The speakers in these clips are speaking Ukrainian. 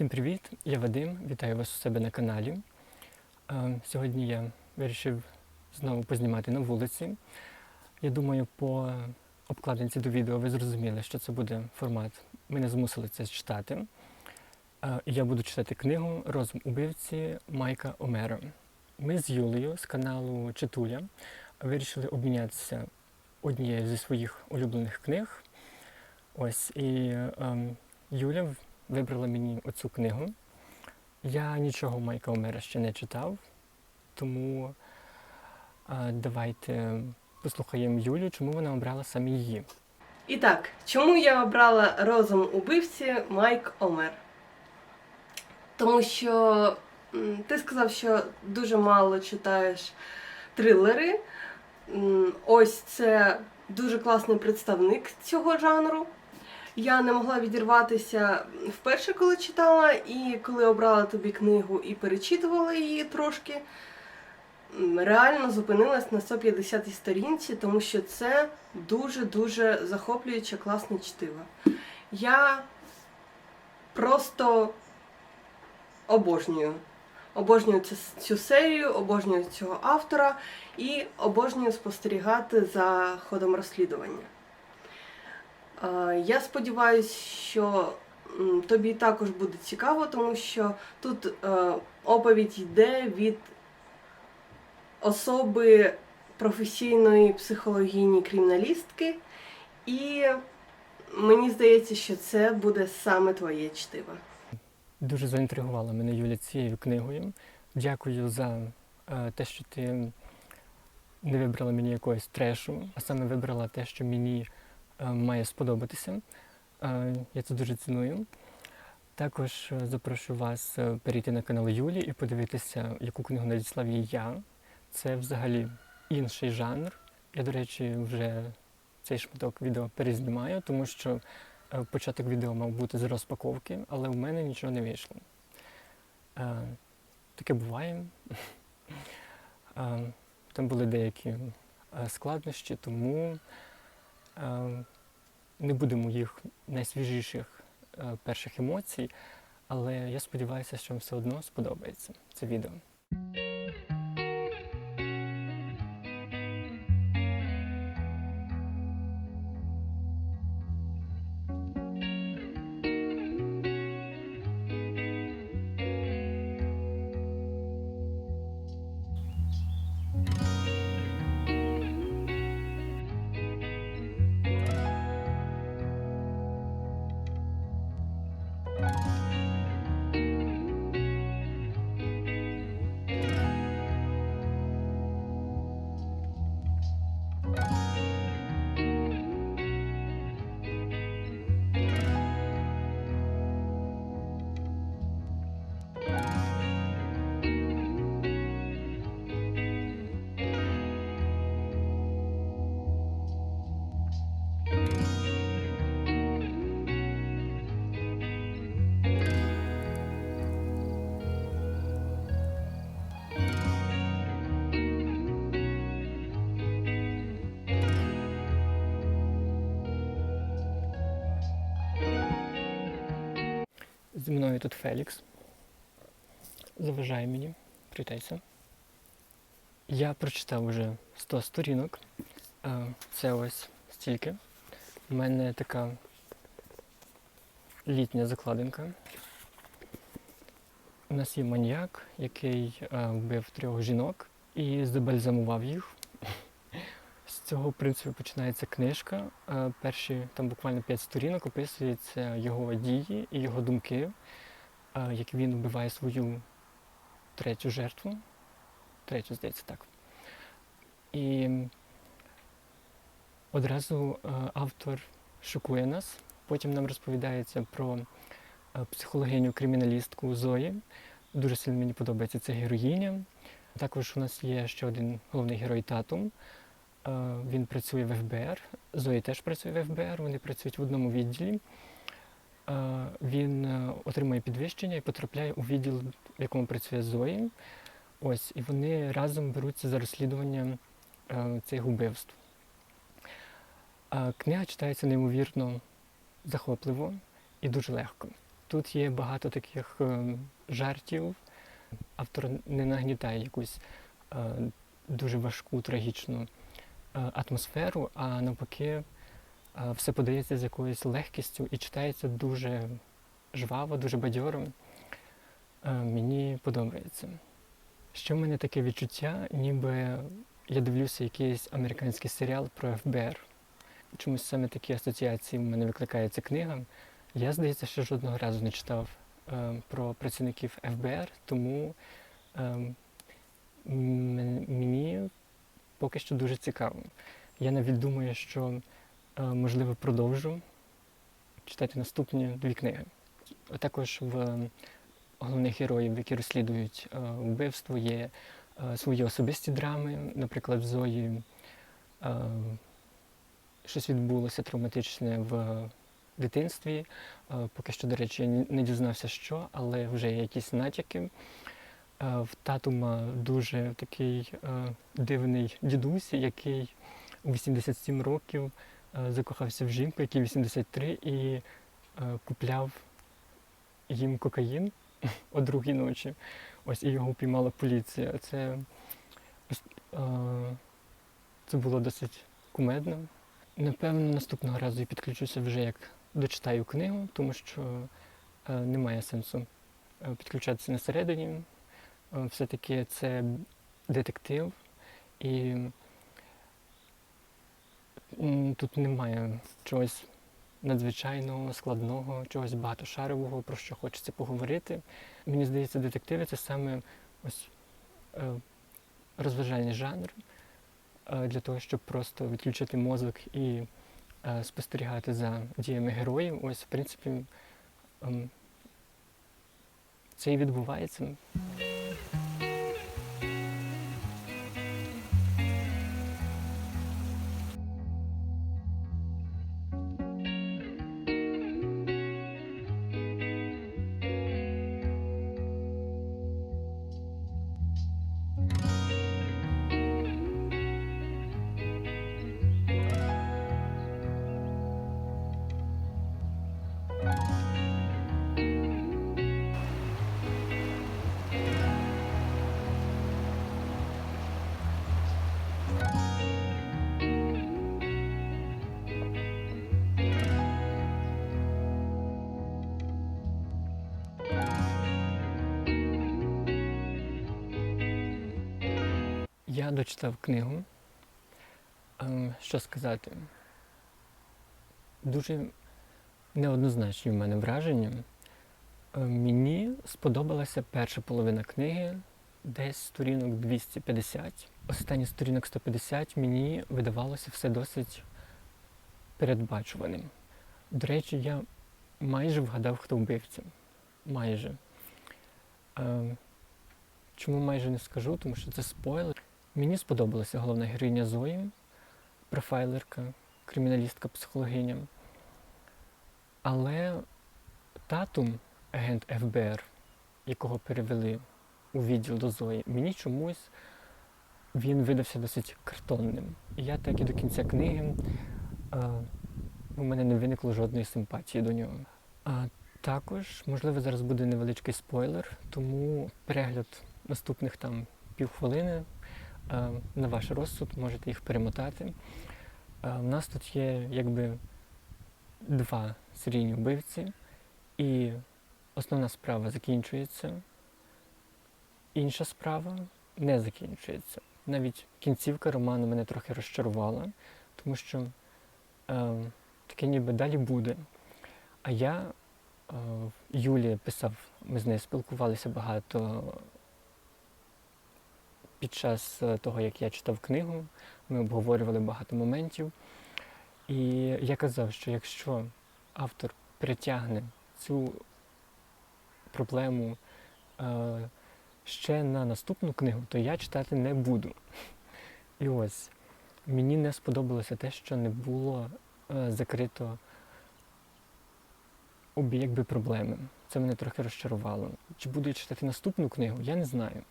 Всім привіт! Я Вадим. Вітаю вас у себе на каналі. Е, Сьогодні я вирішив знову познімати на вулиці. Я думаю, по обкладинці до відео ви зрозуміли, що це буде формат. Мене змусили це читати. Е, я буду читати книгу Розум убивці Майка Омера. Ми з Юлею з каналу Читуля вирішили обмінятися однією зі своїх улюблених книг. Ось і ем, Юля вибрала мені оцю книгу. Я нічого Майка Омера ще не читав, тому давайте послухаємо Юлю, чому вона обрала саме її. І так, чому я обрала розум убивці Майк Омер? Тому що ти сказав, що дуже мало читаєш трилери. Ось це дуже класний представник цього жанру. Я не могла відірватися вперше, коли читала, і коли обрала тобі книгу і перечитувала її трошки. Реально зупинилась на 150 й сторінці, тому що це дуже-дуже захоплююче, класне чтиво. Я просто обожнюю. Обожнюю цю, цю серію, обожнюю цього автора і обожнюю спостерігати за ходом розслідування. Я сподіваюся, що тобі також буде цікаво, тому що тут е, оповідь йде від особи професійної психологійні криміналістки, і мені здається, що це буде саме твоє чтиво. Дуже заінтригувала мене Юля цією книгою. Дякую за е, те, що ти не вибрала мені якогось трешу, а саме вибрала те, що мені має сподобатися. Е, я це дуже ціную. Також е, запрошую вас е, перейти на канал Юлі і подивитися, яку книгу надіслав їй я. Це взагалі інший жанр. Я, до речі, вже цей шматок відео перезнімаю, тому що е, початок відео мав бути з розпаковки, але в мене нічого не вийшло. Е, Таке буває. Е, Там були деякі е, складнощі, тому е, не буде моїх найсвіжіших е, перших емоцій, але я сподіваюся, що вам все одно сподобається це відео. Зі мною тут Фелікс. Заважає мені. Привітайся. Я прочитав вже 100 сторінок. Е, Це ось стільки. У мене така літня закладинка. У нас є маніяк, який е, вбив трьох жінок і забальзамував їх. Цього, в принципі, починається книжка. Е, Перші там буквально 5 сторінок описуються його дії і його думки, е, як він вбиває свою третю жертву. Третю, здається, так. І одразу е, автор шокує нас. Потім нам розповідається про е, психологиню криміналістку Зої. Дуже сильно мені подобається ця героїня. Також у нас є ще один головний герой Татум. Е, Він працює в ФБР. Зої теж працює в ФБР, вони працюють в одному відділі. Е, Він е, отримує підвищення і потрапляє у відділ, в якому працює Зої. Ось, і вони разом беруться за розслідування цих вбивств. Е, Книга читається неймовірно захопливо і дуже легко. Тут є багато таких жартів. Автор не нагнітає якусь дуже важку, трагічну атмосферу, а навпаки, е, все подається з якоюсь легкістю і читається дуже жваво, дуже бадьоро. Е, мені подобається. Ще в мене таке відчуття, ніби я дивлюся якийсь американський серіал про ФБР. Чомусь саме такі асоціації в мене викликає ця книга. Я, здається, ще жодного разу не читав е, про працівників ФБР, тому е, мені поки що дуже цікаво. Я навіть думаю, що е, можливо продовжу читати наступні дві книги. Також в головних героїв, які розслідують е, вбивство, є е, свої особисті драми. Наприклад, в Зої е, щось відбулося травматичне в дитинстві. Е, Поки що, до речі, я не дізнався, що, але вже є якісь натяки. Е, В татума дуже такий е, дивний дідусь, який у 87 років е, закохався в жінку, якій 83, і купляв їм кокаїн о другій ночі. Ось і його піймала поліція. Це, це було досить кумедно. Напевно, наступного разу я підключуся вже як дочитаю книгу, тому що немає сенсу підключатися на середині. Е, все-таки це детектив, і тут немає чогось надзвичайного, складного, чогось багатошарового, про що хочеться поговорити. Мені здається, детективи це саме ось е, розважальний жанр е, для того, щоб просто відключити мозок і спостерігати за діями героїв. Ось, в принципі, це і відбувається. Я дочитав книгу. Ем, Що сказати? Дуже неоднозначні в мене враження. Ем, Мені сподобалася перша половина книги, десь сторінок 250. Останні сторінок 150 мені видавалося все досить передбачуваним. До речі, я майже вгадав, хто вбивця. Майже. Ем, Чому майже не скажу, тому що це спойлер. Мені сподобалася головна героїня Зої, профайлерка, криміналістка, психологиня. Але татум, агент ФБР, якого перевели у відділ до Зої, мені чомусь він видався досить картонним. І я так і до кінця книги е, у мене не виникло жодної симпатії до нього. А також, можливо, зараз буде невеличкий спойлер, тому перегляд наступних там півхвилини на ваш розсуд, можете їх перемотати. Е, У нас тут є якби два серійні вбивці, і основна справа закінчується, інша справа не закінчується. Навіть кінцівка роману мене трохи розчарувала, тому що е, таке ніби далі буде. А я, е, Юлія писав, ми з нею спілкувалися багато під час е, того, як я читав книгу, ми обговорювали багато моментів. І я казав, що якщо автор притягне цю проблему е, ще на наступну книгу, то я читати не буду. І ось мені не сподобалося те, що не було е, закрито обі проблеми. Це мене трохи розчарувало. Чи буду я читати наступну книгу, я не знаю.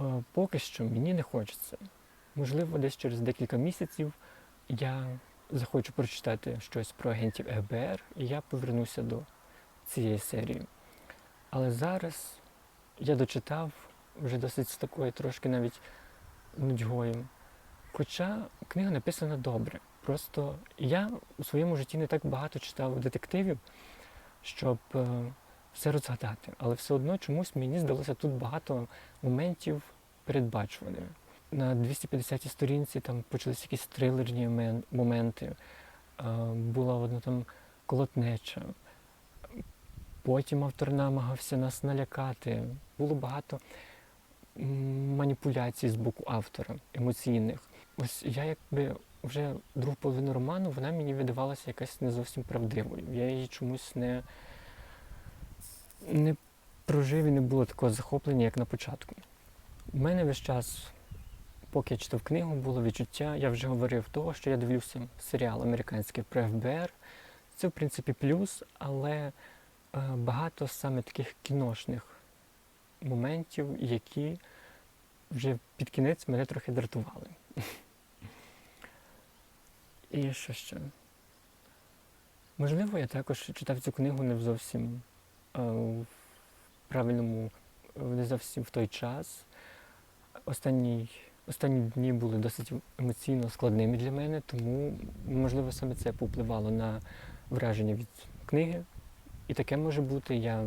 Е, Поки що мені не хочеться. Можливо, десь через декілька місяців я захочу прочитати щось про агентів ФБР, і я повернуся до цієї серії. Але зараз я дочитав вже досить з такою трошки навіть нудьгою. Хоча книга написана добре. Просто я у своєму житті не так багато читав детективів, щоб е, все розгадати. Але все одно чомусь мені здалося тут багато моментів передбачуваними. На 250-й сторінці там почалися якісь трилерні моменти. Е, була одна там колотнеча. Потім автор намагався нас налякати. Було багато маніпуляцій з боку автора, емоційних. Ось я якби вже другу половину роману вона мені видавалася якась не зовсім правдивою. Я її чомусь не, не прожив і не було такого захоплення, як на початку. У мене весь час, поки я читав книгу, було відчуття, я вже говорив того, що я дивлюся серіал американський про ФБР. Це, в принципі, плюс, але е, багато саме таких кіношних моментів, які вже під кінець мене трохи дратували. І що ще? Можливо, я також читав цю книгу не зовсім в правильному, е, не зовсім в той час. Останні, останні дні були досить емоційно складними для мене, тому, можливо, саме це повпливало на враження від книги. І таке може бути, я е,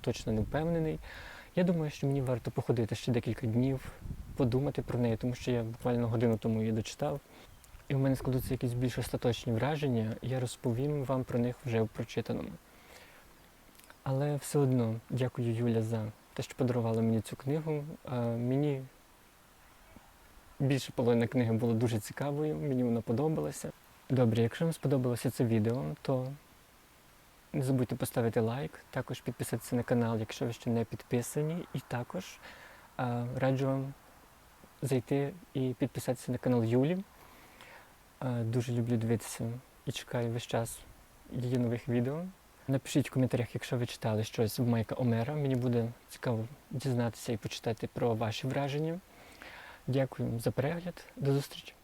точно не впевнений. Я думаю, що мені варто походити ще декілька днів, подумати про неї, тому що я буквально годину тому її дочитав. І в мене складуться якісь більш остаточні враження, я розповім вам про них вже в прочитаному. Але все одно дякую Юля за те, що подарувала мені цю книгу. Мені більше половина книги була дуже цікавою, мені вона подобалася. Добре, якщо вам сподобалося це відео, то не забудьте поставити лайк, також підписатися на канал, якщо ви ще не підписані, і також раджу вам зайти і підписатися на канал Юлі. Дуже люблю дивитися і чекаю весь час її нових відео. Напишіть в коментарях, якщо ви читали щось в Майка Омера. Мені буде цікаво дізнатися і почитати про ваші враження. Дякую за перегляд. До зустрічі!